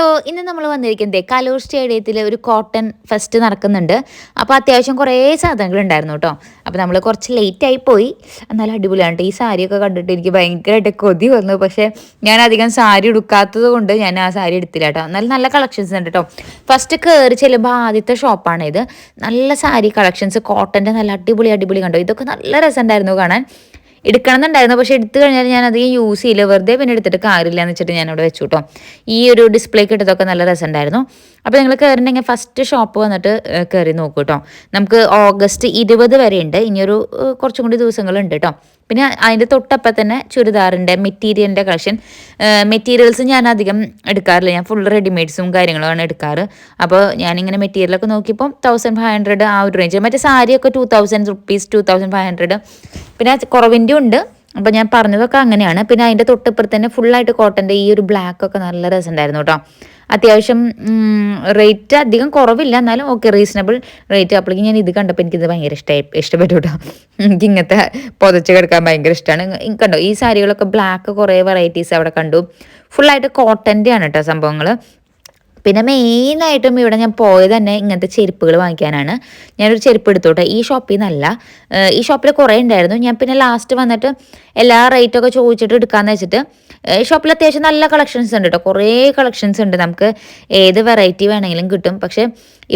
Hello ഇന്ന് നമ്മൾ വന്നിരിക്കുന്നത് കലൂർ സ്റ്റേഡിയത്തിൽ ഒരു കോട്ടൺ ഫെസ്റ്റ് നടക്കുന്നുണ്ട്. അപ്പോൾ അത്യാവശ്യം കുറേ സാധനങ്ങൾ ഉണ്ടായിരുന്നു കേട്ടോ. അപ്പോൾ നമ്മൾ കുറച്ച് ലേറ്റ് ആയി പോയി. എന്നാലും അടിപൊളിയാണ് ഈ സാരിയൊക്കെ കണ്ടിട്ട് എനിക്ക് ഭയങ്കരമായിട്ട് കൊതി വന്നു. പക്ഷേ ഞാൻ അധികം സാരി എടുക്കാത്തത് കൊണ്ട് ഞാൻ ആ സാരി എടുത്തില്ല കേട്ടോ. എന്നാലും നല്ല കളക്ഷൻസ് ഉണ്ട് കേട്ടോ. ഫസ്റ്റ് കയറി ചെല്ലുമ്പോൾ ആദ്യത്തെ ഷോപ്പാണ് ഇത്. നല്ല സാരി കളക്ഷൻസ് കോട്ടന്റെ നല്ല അടിപൊളി അടിപൊളി കണ്ടോ? ഇതൊക്കെ നല്ല രസമുണ്ടായിരുന്നു കാണാൻ. എടുക്കണമെന്നുണ്ടായിരുന്നു. പക്ഷേ എടുത്തു കഴിഞ്ഞാൽ ഞാൻ അധികം യൂസ് ചെയ്യില്ല. വെറുതെ പിന്നെ എടുത്തിട്ട് കാര്യമില്ല എന്ന് വെച്ചിട്ട് ഞാൻ അവിടെ വെച്ചു കേട്ടോ ഈ ഒരു ഡിസ്പ്ലേ കിട്ടതൊക്കെ നല്ല രസമുണ്ടായിരുന്നു. അപ്പോൾ നിങ്ങൾ കയറിണ്ടെങ്കിൽ ഫസ്റ്റ് ഷോപ്പ് വന്നിട്ട് കയറി നോക്കൂ കേട്ടോ നമുക്ക് ഓഗസ്റ്റ് ഇരുപത് വരെ ഉണ്ട് ഇനിയൊരു കുറച്ചും കൂടി ദിവസങ്ങളുണ്ട് കേട്ടോ പിന്നെ അതിന്റെ തൊട്ടപ്പം തന്നെ ചുരിദാറിന്റെ മെറ്റീരിയലിന്റെ കളക്ഷൻ. മെറ്റീരിയൽസ് ഞാൻ അധികം എടുക്കാറില്ല. ഞാൻ ഫുൾ റെഡിമെയ്ഡ്സും കാര്യങ്ങളുമാണ് എടുക്കാറ്. അപ്പോൾ ഞാനിങ്ങനെ മെറ്റീരിയലൊക്കെ നോക്കിയപ്പോൾ തൗസൻഡ് ഫൈവ് ഹൺഡ്രഡ് ആ ഒരു റേഞ്ച് മറ്റേ സാരിയൊക്കെ two thousand rupees two thousand five hundred പിന്നെ കുറവിന്റെ ഉണ്ട്. അപ്പോൾ ഞാൻ പറഞ്ഞതൊക്കെ അങ്ങനെയാണ്. പിന്നെ അതിന്റെ തൊട്ടിപ്പുറത്ത് തന്നെ ഫുള്ളായിട്ട് കോട്ടന്റെ ഈ ഒരു ബ്ലാക്ക് ഒക്കെ നല്ല രസമുണ്ടായിരുന്നു കേട്ടോ അത്യാവശ്യം റേറ്റ് അധികം കുറവില്ല. എന്നാലും ഓക്കെ റീസണബിൾ റേറ്റ് അപ്പോഴേക്കും ഞാൻ ഇത് കണ്ടപ്പോൾ എനിക്കിത് ഭയങ്കര ഇഷ്ടമായി ഇഷ്ടപ്പെട്ടു കേട്ടോ എനിക്ക് ഇങ്ങനത്തെ പുതച്ച് കിടക്കാൻ ഭയങ്കര ഇഷ്ടമാണ് കണ്ടോ ഈ സാരികളൊക്കെ ബ്ലാക്ക് കുറേ വെറൈറ്റീസ് അവിടെ കണ്ടു. ഫുള്ളായിട്ട് കോട്ടന്റെ ആണ് കേട്ടോ സംഭവങ്ങൾ പിന്നെ മെയിനായിട്ടും ഇവിടെ ഞാൻ പോയത് തന്നെ ഇങ്ങനത്തെ ചെരുപ്പുകൾ വാങ്ങിക്കാനാണ്. ഞാനൊരു ചെരുപ്പ് എടുത്തോട്ടെ. ഈ ഷോപ്പിൽ നിന്നല്ല. ഈ ഷോപ്പിൽ കുറേ ഉണ്ടായിരുന്നു. ഞാൻ പിന്നെ ലാസ്റ്റ് വന്നിട്ട് എല്ലാ റേറ്റൊക്കെ ചോദിച്ചിട്ട് എടുക്കാമെന്ന് വെച്ചിട്ട് ഷോപ്പിൽ അത്യാവശ്യം നല്ല കളക്ഷൻസ് ഉണ്ട് കേട്ടോ കുറേ കളക്ഷൻസ് ഉണ്ട്. നമുക്ക് ഏത് വെറൈറ്റി വേണമെങ്കിലും കിട്ടും. പക്ഷേ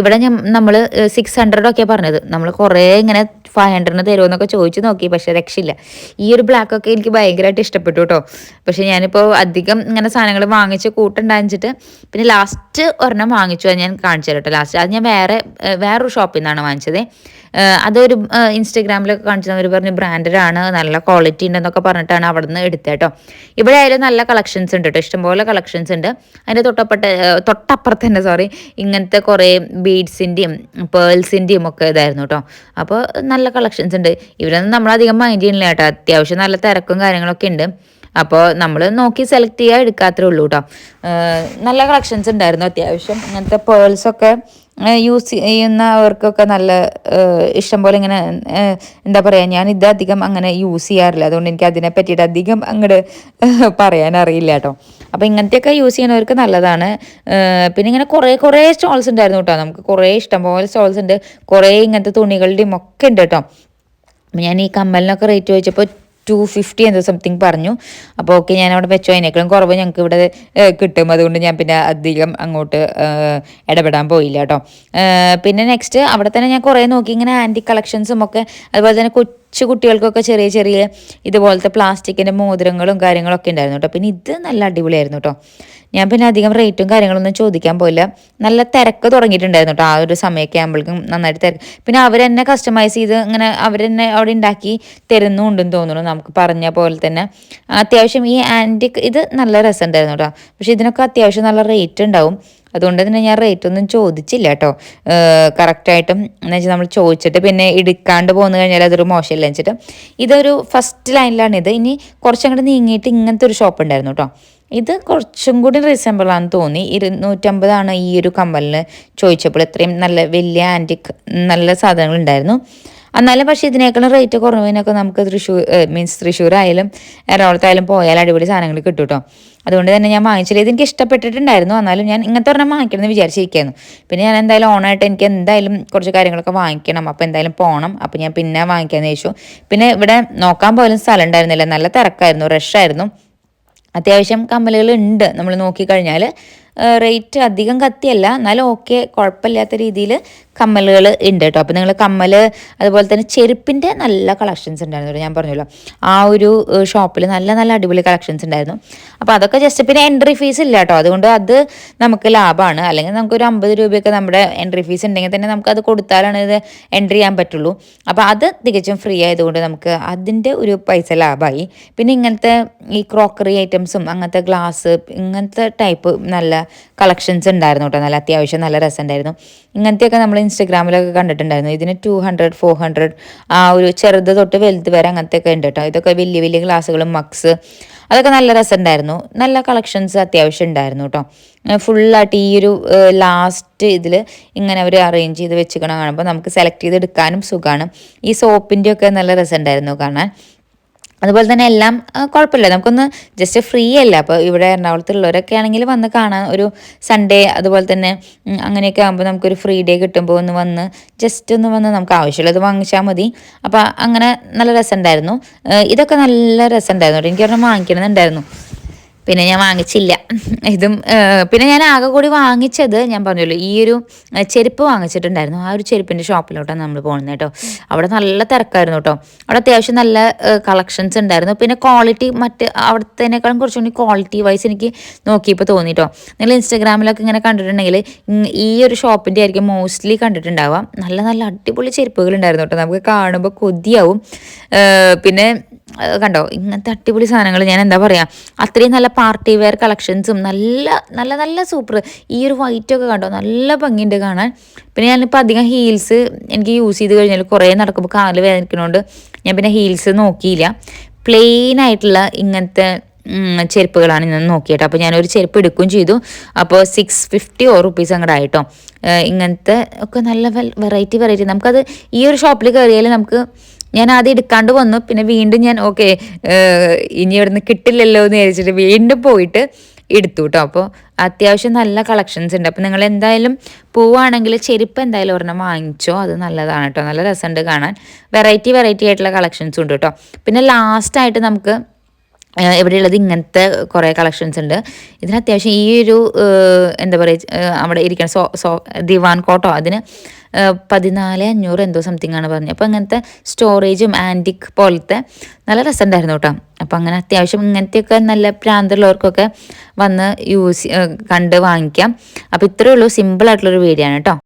ഇവിടെ നമ്മൾ സിക്സ് ഹൺഡ്രഡൊക്കെ പറഞ്ഞത്. നമ്മൾ കുറേ ഇങ്ങനെ ഫൈവ് ഹൺഡ്രഡിന് തരുമെന്നൊക്കെ ചോദിച്ചു നോക്കി പക്ഷെ രക്ഷയില്ല. ഈ ഒരു ബ്ലാക്ക് ഒക്കെ എനിക്ക് ഭയങ്കരമായിട്ട് ഇഷ്ടപ്പെട്ടു കേട്ടോ പക്ഷെ ഞാനിപ്പോൾ അധികം ഇങ്ങനെ സാധനങ്ങൾ വാങ്ങിച്ച് കൂട്ടുണ്ടാച്ചിട്ട് പിന്നെ ലാസ്റ്റ് ഒരെണ്ണം വാങ്ങിച്ചു അത് ഞാൻ കാണിച്ചു കേട്ടോ ലാസ്റ്റ് അത് ഞാൻ വേറെ വേറൊരു ഷോപ്പിൽ നിന്നാണ് വാങ്ങിച്ചത്. അതൊരു ഇൻസ്റ്റഗ്രാമിലൊക്കെ കാണിച്ചു അവർ പറഞ്ഞു ബ്രാൻഡഡ് നല്ല ക്വാളിറ്റി ഉണ്ടെന്നൊക്കെ പറഞ്ഞിട്ടാണ് അവിടെ നിന്ന് എടുത്തത് കേട്ടോ ഇവിടെ ആയാലും നല്ല കളക്ഷൻസ് ഉണ്ട് കേട്ടോ ഇഷ്ടംപോലെ കളക്ഷൻസ് ഉണ്ട്. അതിന്റെ തൊട്ടപ്പെട്ട തൊട്ടപ്പുറത്ത് തന്നെ സോറി ഇങ്ങനത്തെ കുറേ ബീഡ്സിന്റെയും പേൾസിന്റെയും ഒക്കെ ഇതായിരുന്നു കേട്ടോ അപ്പോൾ നല്ല കളക്ഷൻസ് ഉണ്ട്. ഇവരൊന്നും നമ്മളധികം മൈൻഡ് ചെയ്യണില്ല കേട്ടോ അത്യാവശ്യം നല്ല തിരക്കും കാര്യങ്ങളൊക്കെ ഉണ്ട്. അപ്പോൾ നമ്മൾ നോക്കി സെലക്ട് ചെയ്യാൻ എടുക്കാത്തേ ഉള്ളൂ കേട്ടോ നല്ല കളക്ഷൻസ് ഉണ്ടായിരുന്നു അത്യാവശ്യം. ഇങ്ങനത്തെ പേൾസൊക്കെ യൂസ് ചെയ്യുന്നവർക്കൊക്കെ നല്ല ഇഷ്ടം പോലെ ഇങ്ങനെ എന്താ പറയുക ഞാൻ ഇത് അധികം അങ്ങനെ യൂസ് ചെയ്യാറില്ല. അതുകൊണ്ട് എനിക്ക് അതിനെ പറ്റിയിട്ട് അധികം അങ്ങോട്ട് പറയാൻ അറിയില്ല കേട്ടോ അപ്പോൾ ഇങ്ങനത്തെയൊക്കെ യൂസ് ചെയ്യുന്നവർക്ക് നല്ലതാണ്. പിന്നെ ഇങ്ങനെ കുറേ കുറേ സ്റ്റോൾസ് ഉണ്ടായിരുന്നു കേട്ടോ. നമുക്ക് കുറേ ഇഷ്ടംപോലെ സ്റ്റോൾസ് ഉണ്ട്. കുറേ ഇങ്ങനത്തെ തുണികളുടെയും ഒക്കെ ഉണ്ട് കേട്ടോ. ഞാൻ ഈ കമ്മലിനൊക്കെ റേറ്റ് ചോദിച്ചപ്പോൾ ടു ഫിഫ്റ്റി എന്തോ സംതിങ് പറഞ്ഞു. അപ്പോൾ ഓക്കെ ഞാൻ അവിടെ വെച്ചോ. അതിനേക്കാളും കുറവ് ഞങ്ങൾക്ക് ഇവിടെ കിട്ടും. അതുകൊണ്ട് ഞാൻ പിന്നെ അധികം അങ്ങോട്ട് ഇടപെടാൻ പോയില്ല കേട്ടോ. പിന്നെ നെക്സ്റ്റ് അവിടെ തന്നെ ഞാൻ കുറേ നോക്കി. ഇങ്ങനെ ആന്റി കളക്ഷൻസും ഒക്കെ അതുപോലെ തന്നെ കൊച്ചു കുട്ടികൾക്കൊക്കെ ചെറിയ ചെറിയ ഇതുപോലത്തെ പ്ലാസ്റ്റിക്കിന്റെ മോതിരങ്ങളും കാര്യങ്ങളൊക്കെ ഉണ്ടായിരുന്നു കേട്ടോ. പിന്നെ ഇത് നല്ല അടിപൊളിയായിരുന്നു കേട്ടോ. ഞാൻ പിന്നെ അധികം റേറ്റും കാര്യങ്ങളൊന്നും ചോദിക്കാൻ പോയില്ല. നല്ല തിരക്ക് തുടങ്ങിയിട്ടുണ്ടായിരുന്നു കേട്ടോ ആ ഒരു സമയമൊക്കെ ആകുമ്പോഴേക്കും നന്നായിട്ട് തിരക്ക്. പിന്നെ അവർ തന്നെ കസ്റ്റമൈസ് ചെയ്ത് ഇങ്ങനെ അവർ തന്നെ അവിടെ ഉണ്ടാക്കി തരുന്നുണ്ടെന്ന് തോന്നുന്നു നമുക്ക് പറഞ്ഞ പോലെ തന്നെ. അത്യാവശ്യം ഈ ആന്റിക് ഇത് നല്ല രസമുണ്ടായിരുന്നു കേട്ടോ. പക്ഷെ ഇതിനൊക്കെ അത്യാവശ്യം നല്ല റേറ്റ് ഉണ്ടാവും. അതുകൊണ്ട് തന്നെ ഞാൻ റേറ്റ് ഒന്നും ചോദിച്ചില്ല കേട്ടോ കറക്റ്റായിട്ടും എന്ന് വെച്ചാൽ നമ്മൾ ചോദിച്ചിട്ട് പിന്നെ എടുക്കാണ്ട് പോന്നു കഴിഞ്ഞാൽ അതൊരു മോശമില്ല വെച്ചിട്ട്. ഇതൊരു ഫസ്റ്റ് ലൈനിലാണ് ഇത്. ഇനി കുറച്ചങ്ങോട്ട് നീങ്ങിയിട്ട് ഇങ്ങനത്തെ ഒരു ഷോപ്പ് ഉണ്ടായിരുന്നു കേട്ടോ ഇത് കുറച്ചും കൂടി റീസണബിൾ ആണെന്ന് തോന്നി. ഇരുന്നൂറ്റമ്പതാണ് ഈ ഒരു കമ്മലിന് ചോദിച്ചപ്പോൾ ഇത്രയും നല്ല വലിയ ആന്റിക് നല്ല സാധനങ്ങൾ ഉണ്ടായിരുന്നു. എന്നാലും പക്ഷേ ഇതിനേക്കാളും റേറ്റ് കുറവിനൊക്കെ നമുക്ക് തൃശ്ശൂർ മീൻസ് തൃശ്ശൂർ ആയാലും എറണാകുളത്തായാലും പോയാൽ അടിപൊളി സാധനങ്ങൾ കിട്ടും കേട്ടോ അതുകൊണ്ട് തന്നെ ഞാൻ വാങ്ങിച്ചില്ല. ഇത് എനിക്ക് ഇഷ്ടപ്പെട്ടിട്ടുണ്ടായിരുന്നു. എന്നാലും ഞാൻ ഇങ്ങനത്തെ ഒരെണ്ണം വാങ്ങിക്കണമെന്ന് വിചാരിച്ചിരിക്കുന്നു പിന്നെ ഞാൻ എന്തായാലും ഓണായിട്ട് എനിക്ക് എന്തായാലും കുറച്ച് കാര്യങ്ങളൊക്കെ വാങ്ങിക്കണം. അപ്പോൾ എന്തായാലും പോകണം അപ്പോൾ ഞാൻ പിന്നെ വാങ്ങിക്കാമെന്ന് ചോദിച്ചു പിന്നെ ഇവിടെ നോക്കാൻ പോലും സ്ഥലം ഉണ്ടായിരുന്നില്ല നല്ല തിരക്കായിരുന്നു. റഷായിരുന്നു അത്യാവശ്യം കമ്മലുകൾ ഉണ്ട്. നമ്മൾ നോക്കിക്കഴിഞ്ഞാൽ റേറ്റ് അധികം കത്തിയല്ല. എന്നാലും ഓക്കെ കുഴപ്പമില്ലാത്ത രീതിയിൽ കമ്മലുകൾ ഉണ്ട് കേട്ടോ. അപ്പോൾ നിങ്ങൾ കമ്മൽ അതുപോലെ തന്നെ ചെരുപ്പിന്റെ നല്ല കളക്ഷൻസ് ഉണ്ടായിരുന്നു ഞാൻ പറഞ്ഞല്ലോ ആ ഒരു ഷോപ്പിൽ നല്ല നല്ല അടിപൊളി കളക്ഷൻസ് ഉണ്ടായിരുന്നു. അപ്പോൾ അതൊക്കെ ജസ്റ്റ് പിന്നെ എൻട്രി ഫീസ് ഇല്ല കേട്ടോ. അതുകൊണ്ട് അത് നമുക്ക് ലാഭമാണ്. അല്ലെങ്കിൽ നമുക്കൊരു അമ്പത് രൂപയൊക്കെ നമ്മുടെ എൻട്രി ഫീസ് ഉണ്ടെങ്കിൽ തന്നെ നമുക്ക് അത് കൊടുത്താലാണ് ഇത് എൻട്രി ചെയ്യാൻ പറ്റുള്ളൂ. അപ്പോൾ അത് തികച്ചും ഫ്രീ ആയതുകൊണ്ട് നമുക്ക് അതിന്റെ ഒരു പൈസ ലാഭമായി. പിന്നെ ഇങ്ങനത്തെ ഈ ക്രോക്കറി ഐറ്റംസും അങ്ങനത്തെ ഗ്ലാസ് ഇങ്ങനത്തെ ടൈപ്പ് നല്ല കളക്ഷൻസ് ഉണ്ടായിരുന്നു കേട്ടോ. നല്ല അത്യാവശ്യം നല്ല രസമുണ്ടായിരുന്നു. ഇങ്ങനത്തെയൊക്കെ നമ്മൾ ഇൻസ്റ്റഗ്രാമിലൊക്കെ കണ്ടിട്ടുണ്ടായിരുന്നു. ഇതിന് ടു ഹൺഡ്രഡ് ഫോർ ഹൺഡ്രഡ് ആ ഒരു ചെറുത് തൊട്ട് വലുത് വരെ അങ്ങനത്തെയൊക്കെ ഉണ്ട് കേട്ടോ. ഇതൊക്കെ വലിയ വലിയ ഗ്ലാസ്സുകളും മക്സ് അതൊക്കെ നല്ല രസമുണ്ടായിരുന്നു. നല്ല കളക്ഷൻസ് അത്യാവശ്യം ഉണ്ടായിരുന്നു കേട്ടോ. ഫുള്ളായിട്ട് ഈ ഒരു ലാസ്റ്റ് ഇതിൽ ഇങ്ങനെ അവർ അറേഞ്ച് ചെയ്ത് വെച്ചിക്കണം കാണുമ്പോൾ നമുക്ക് സെലക്ട് ചെയ്ത് എടുക്കാനും സുഖമാണ്. ഈ സോപ്പിന്റെയൊക്കെ നല്ല രസമുണ്ടായിരുന്നു കാണാൻ. അതുപോലെ തന്നെ എല്ലാം കുഴപ്പമില്ല. നമുക്കൊന്ന് ജസ്റ്റ് ഫ്രീ അല്ല? അപ്പോൾ ഇവിടെ എറണാകുളത്തുള്ളവരൊക്കെ ആണെങ്കിൽ വന്ന് കാണാൻ ഒരു സൺഡേ അതുപോലെ തന്നെ അങ്ങനെയൊക്കെ ആകുമ്പോൾ നമുക്കൊരു ഫ്രീ ഡേ കിട്ടുമ്പോൾ ഒന്ന് വന്ന് ജസ്റ്റ് ഒന്ന് വന്ന് നമുക്ക് ആവശ്യമുള്ളത് വാങ്ങിച്ചാൽ മതി. അപ്പോൾ അങ്ങനെ നല്ല രസമുണ്ടായിരുന്നു. ഇതൊക്കെ നല്ല രസമുണ്ടായിരുന്നു. എനിക്ക് ഒരെണ്ണം വാങ്ങിക്കണമെന്നുണ്ടായിരുന്നു. പിന്നെ ഞാൻ വാങ്ങിച്ചില്ല. ഇതും പിന്നെ ഞാൻ ആകെ കൂടി വാങ്ങിച്ചത് ഞാൻ പറഞ്ഞല്ലോ ഈ ഒരു ചെരുപ്പ് വാങ്ങിച്ചിട്ടുണ്ടായിരുന്നു. ആ ഒരു ചെരുപ്പിന്റെ ഷോപ്പിലോട്ടാണ് നമ്മൾ പോകുന്നത് കേട്ടോ. അവിടെ നല്ല തിരക്കായിരുന്നു കേട്ടോ. അവിടെ അത്യാവശ്യം നല്ല കളക്ഷൻസ് ഉണ്ടായിരുന്നു. പിന്നെ ക്വാളിറ്റി മറ്റ് അവിടത്തേനേക്കാളും കുറച്ചുകൂടി ക്വാളിറ്റി വൈസ് എനിക്ക് നോക്കിയപ്പോൾ തോന്നി കേട്ടോ. നിങ്ങൾ ഇൻസ്റ്റാഗ്രാമിലൊക്കെ ഇങ്ങനെ കണ്ടിട്ടുണ്ടെങ്കിൽ ഈ ഒരു ഷോപ്പിന്റെ ആയിരിക്കും മോസ്റ്റ്ലി കണ്ടിട്ടുണ്ടാവുക. നല്ല നല്ല അടിപൊളി ചെരുപ്പുകൾ ഉണ്ടായിരുന്നു കേട്ടോ. നമുക്ക് കാണുമ്പോൾ കൊതിയാവും. പിന്നെ കണ്ടോ? ഇങ്ങനത്തെ അടിപൊളി സാധനങ്ങൾ ഞാൻ എന്താ പറയുക അത്രയും നല്ല പാർട്ടി വെയർ കളക്ഷൻസും നല്ല നല്ല നല്ല സൂപ്പർ ഈ ഒരു വൈറ്റൊക്കെ കണ്ടോ? നല്ല ഭംഗിയുണ്ട് കാണാൻ. പിന്നെ ഞാനിപ്പോൾ അധികം ഹീൽസ് എനിക്ക് യൂസ് ചെയ്ത് കഴിഞ്ഞാൽ കുറേ നടക്കുമ്പോൾ കാൽ വേദനിക്കുന്നതുകൊണ്ട് ഞാൻ പിന്നെ ഹീൽസ് നോക്കിയില്ല. പ്ലെയിൻ ആയിട്ടുള്ള ഇങ്ങനത്തെ ചെരുപ്പുകളാണ് ഞാൻ നോക്കിയിട്ട് അപ്പോൾ ഞാനൊരു ചെരുപ്പ് എടുക്കുകയും ചെയ്തു. അപ്പോൾ സിക്സ് ഫിഫ്റ്റി ഓ റുപ്പീസ് അങ്ങോട്ട് ആയിട്ടോ. ഇങ്ങനത്തെ ഒക്കെ നല്ല വെറൈറ്റി വെറൈറ്റി നമുക്കത് ഈ ഒരു ഷോപ്പിൽ കയറിയാൽ നമുക്ക് ഞാൻ ആദ്യം എടുക്കാണ്ട് വന്നു. പിന്നെ വീണ്ടും ഞാൻ ഓക്കെ ഇനി ഇവിടുന്ന് കിട്ടില്ലല്ലോ എന്ന് വിചാരിച്ചിട്ട് വീണ്ടും പോയിട്ട് എടുത്തു കേട്ടോ അപ്പോൾ അത്യാവശ്യം നല്ല കളക്ഷൻസ് ഉണ്ട്. അപ്പോൾ നിങ്ങൾ എന്തായാലും പോവുകയാണെങ്കിൽ ചെരുപ്പ് എന്തായാലും ഒരെണ്ണം വാങ്ങിച്ചോ. അത് നല്ലതാണ് കേട്ടോ നല്ല രസമുണ്ട് കാണാൻ. വെറൈറ്റി വെറൈറ്റി ആയിട്ടുള്ള കളക്ഷൻസും ഉണ്ട് കേട്ടോ പിന്നെ ലാസ്റ്റായിട്ട് നമുക്ക് എവിടെയുള്ളത് ഇങ്ങനത്തെ കുറേ കളക്ഷൻസ് ഉണ്ട്. ഇതിന് അത്യാവശ്യം ഈ ഒരു എന്താ പറയുക അവിടെ ഇരിക്കണം സോ സോ ദിവാൻ കോട്ടോ. അതിന് പതിനാല് അഞ്ഞൂറ് എന്തോ സംതിങ് ആണ് പറഞ്ഞത്. അപ്പോൾ അങ്ങനത്തെ സ്റ്റോറേജും ആന്റിക് പോലത്തെ നല്ല രസമുണ്ടായിരുന്നു കേട്ടോ. അപ്പോൾ അങ്ങനെ അത്യാവശ്യം ഇങ്ങനത്തെയൊക്കെ നല്ല പ്രാന്തമുള്ളവർക്കൊക്കെ വന്ന് യൂസ് കണ്ട് വാങ്ങിക്കാം. അപ്പോൾ ഇത്രയേ ഉള്ളൂ. സിമ്പിൾ ആയിട്ടുള്ളൊരു വീഡിയോ ആണ് കേട്ടോ.